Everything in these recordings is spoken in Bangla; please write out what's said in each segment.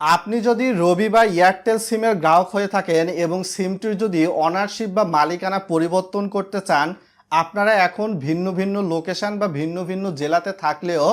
আপনি যদি রবি বা এয়ারটেল সিমের গ্রাহক হয়ে থাকেন এবং সিমটির যদি অনারশিপ বা মালিকানা পরিবর্তন করতে চান, আপনারা এখন ভিন্ন ভিন্ন লোকেশন বা ভিন্ন ভিন্ন জেলাতে থাকলেও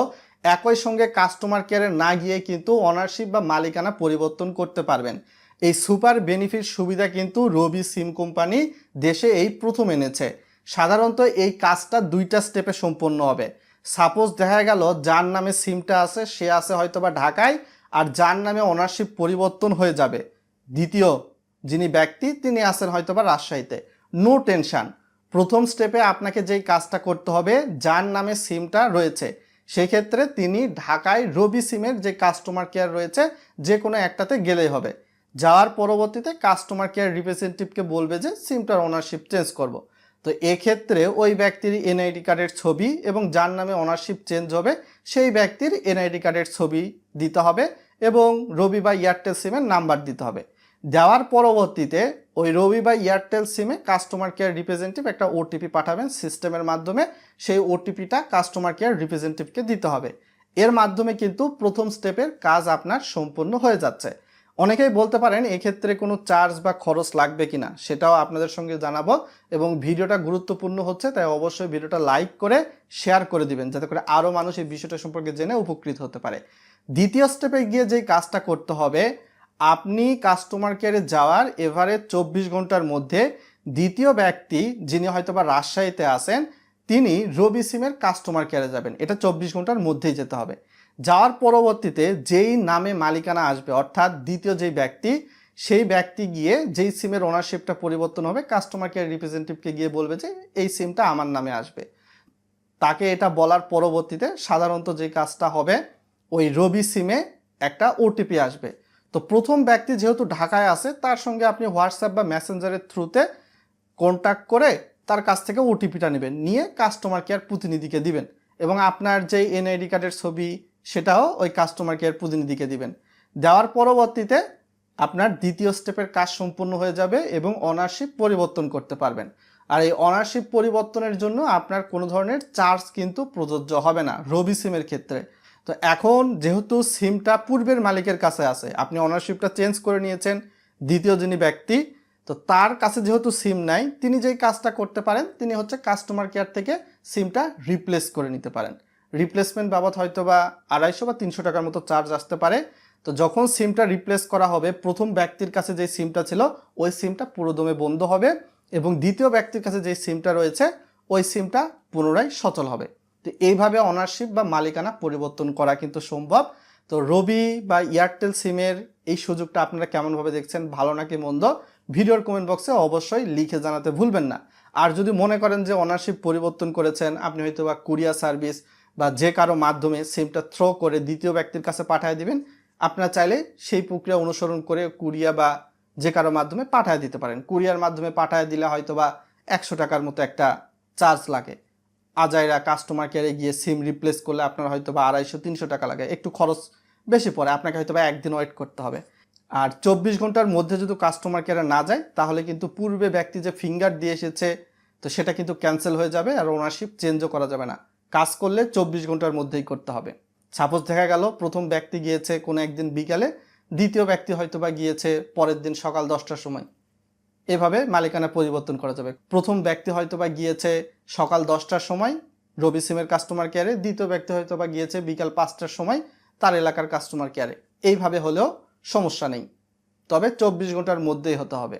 একই সঙ্গে কাস্টমার কেয়ারে না গিয়ে কিন্তু অনারশিপ বা মালিকানা পরিবর্তন করতে পারবেন। এই সুপার বেনিফিট সুবিধা কিন্তু রবি সিম কোম্পানি দেশে এই প্রথম এনেছে। সাধারণত এই কাজটা দুইটা স্টেপে সম্পন্ন হবে। সাপোজ দেখা গেল, যার নামে সিমটা আছে, সে আছে হয়তোবা ঢাকায় আর যার নামে ওনারশিপ পরিবর্তন হয়ে যাবে। দ্বিতীয়, যিনি ব্যক্তি, তিনি আছেন হয়তোবা রাজশাহীতে। নো টেনশন প্রথম স্টেপে আপনাকে যেই কাজটা করতে হবে, যার নামে সিমটা রয়েছে, সেক্ষেত্রে তিনি ঢাকায় রবি সিমের যে কাস্টমার কেয়ার রয়েছে যে কোনো একটাতে গেলেই হবে। যাওয়ার পরবর্তীতে কাস্টমার কেয়ার রিপ্রেজেন্টেটিভকে বলবে যে, সিমটার ওনারশিপ চেঞ্জ করব। তো এক্ষেত্রে ওই ব্যক্তির এনআইডি কার্ডের ছবি এবং যার নামে ওনারশিপ চেঞ্জ হবে, সেই ব্যক্তির এনআইডি কার্ডের ছবি দিতে হবে এবং রবি বা এয়ারটেল সিমের নাম্বার দিতে হবে। দেওয়ার পরবর্তীতে ওই রবি বা এয়ারটেল সিমে কাস্টমার কেয়ার রিপ্রেজেন্টেটিভ একটা ওটিপি পাঠাবেন সিস্টেমের মাধ্যমে, সেই ওটিপিটা কাস্টমার কেয়ার রিপ্রেজেন্টেটিভকে দিতে হবে। এর মাধ্যমে কিন্তু প্রথম স্টেপের কাজ আপনার সম্পূর্ণ হয়ে যাচ্ছে। অনেকেই বলতে পারেন এক্ষেত্রে কোনো চার্জ বা খরচ লাগবে কিনা, সেটাও আপনাদের সঙ্গে জানাব এবং ভিডিওটা গুরুত্বপূর্ণ হচ্ছে, তাই অবশ্যই ভিডিওটা লাইক করে শেয়ার করে দিবেন, যাতে করে আরও মানুষ এই বিষয়টা সম্পর্কে জেনে উপকৃত হতে পারে। দ্বিতীয় স্টেপে গিয়ে যেই কাজটা করতে হবে, আপনি কাস্টমার কেয়ারে যাওয়ার এভারেজ চব্বিশ ঘণ্টার মধ্যে দ্বিতীয় ব্যক্তি যিনি হয়তো বা রাজশাহীতে আসেন তিনি রবি সিমের কাস্টমার কেয়ারে যাবেন। এটা চব্বিশ ঘণ্টার মধ্যেই যেতে হবে। যাওয়ার পরবর্তীতে যেই নামে মালিকানা আসবে, অর্থাৎ দ্বিতীয় যেই ব্যক্তি, সেই ব্যক্তি গিয়ে যেই সিমের ওনারশিপটা পরিবর্তন হবে কাস্টমার কেয়ার রিপ্রেজেন্টেটিভকে গিয়ে বলবে যে এই সিমটা আমার নামে আসবে। তাকে এটা বলার পরবর্তীতে সাধারণত যে কাজটা হবে, ওই রবি সিমে একটা ওটিপি আসবে। তো প্রথম ব্যক্তি যেহেতু ঢাকায় আছে, তার সঙ্গে আপনি হোয়াটসঅ্যাপ বা মেসেঞ্জারের থ্রুতে কন্ট্যাক্ট করে তার কাছ থেকে ওটিপিটা নেবেন। নিয়ে কাস্টমার কেয়ার প্রতিনিধিকে দিবেন। এবং আপনার যে এনআইডি কার্ডের ছবি সেটাও ওই কাস্টমার কেয়ার প্রতিনিধিকে দিবেন। দেওয়ার পরবর্তীতে আপনার দ্বিতীয় স্টেপের কাজ সম্পূর্ণ হয়ে যাবে এবং অনারশিপ পরিবর্তন করতে পারবেন। আর এই অনারশিপ পরিবর্তনের জন্য আপনার কোনো ধরনের চার্জ কিন্তু প্রযোজ্য হবে না রবি সিমের ক্ষেত্রে। তো এখন যেহেতু সিমটা পূর্বের মালিকের কাছে আছে, আপনি অনারশিপটা চেঞ্জ করে নিয়েছেন, দ্বিতীয় যিনি ব্যক্তি, তো তার কাছে যেহেতু সিম নাই, তিনি যেই কাজটা করতে পারেন, তিনি হচ্ছে কাস্টমার কেয়ার থেকে সিমটা রিপ্লেস করে নিতে পারেন। রিপ্লেসমেন্ট বাবদ হয়তো বা আড়াইশো বা তিনশো টাকার মতো চার্জ আসতে পারে। তো যখন সিমটা রিপ্লেস করা হবে, প্রথম ব্যক্তির কাছে যে সিমটা ছিল, ওই সিমটা পুরোদমে বন্ধ হবে এবং দ্বিতীয় ব্যক্তির কাছে যে সিমটা রয়েছে, ওই সিমটা পুনরায় সচল হবে। তো এইভাবে অনারশিপ বা মালিকানা পরিবর্তন করা কিন্তু সম্ভব। তো রবি বা এয়ারটেল সিমের এই সুযোগটা আপনারা কেমনভাবে দেখছেন, ভালো নাকি মন্দ? ভিডিওর কমেন্ট বক্সে অবশ্যই লিখে জানাতে ভুলবেন না। আর যদি মনে করেন যে অনারশিপ পরিবর্তন করেছেন, আপনি হয়তো বা কুরিয়ার সার্ভিস বা যে কারও মাধ্যমে সিমটা থ্রো করে দ্বিতীয় ব্যক্তির কাছে পাঠিয়ে দিবেন, আপনারা চাইলে সেই প্রক্রিয়া অনুসরণ করে কুরিয়া বা যে কারও মাধ্যমে পাঠিয়ে দিতে পারেন। কুরিয়ার মাধ্যমে পাঠিয়ে দিলে হয়তো বা একশো টাকার মতো একটা চার্জ লাগে। আজাইরা কাস্টমার কেয়ারে গিয়ে সিম রিপ্লেস করলে আপনার হয়তো বা আড়াইশো, তিনশো টাকা লাগে। একটু খরচ বেশি পড়ে, আপনাকে হয়তো বা একদিন ওয়েট করতে হবে। আর চব্বিশ ঘণ্টার মধ্যে যদি কাস্টমার কেয়ারে না যায়, তাহলে কিন্তু পূর্বে ব্যক্তি যে ফিঙ্গার দিয়ে এসেছে, তো সেটা কিন্তু ক্যান্সেল হয়ে যাবে আর ওনারশিপ চেঞ্জও করা যাবে না। কাজ করলে চব্বিশ ঘণ্টার মধ্যেই করতে হবে। সাপোজ দেখা গেল প্রথম ব্যক্তি গিয়েছে কোনো একদিন বিকালে, দ্বিতীয় ব্যক্তি হয়তো বা গিয়েছে পরের দিন সকাল দশটার সময়। এভাবে মালিকানা পরিবর্তন করা যাবে। প্রথম ব্যক্তি হয়তো বা গিয়েছে সকাল দশটার সময়, রবি সিমের কাস্টমার কেয়ারে দ্বিতীয় ব্যক্তি হয়তো বা গিয়েছে বিকাল পাঁচটার সময়, তার এলাকার কাস্টমার কেয়ারে এইভাবে হলেও সমস্যা নেই। তবে চব্বিশ ঘণ্টার মধ্যেই হতে হবে।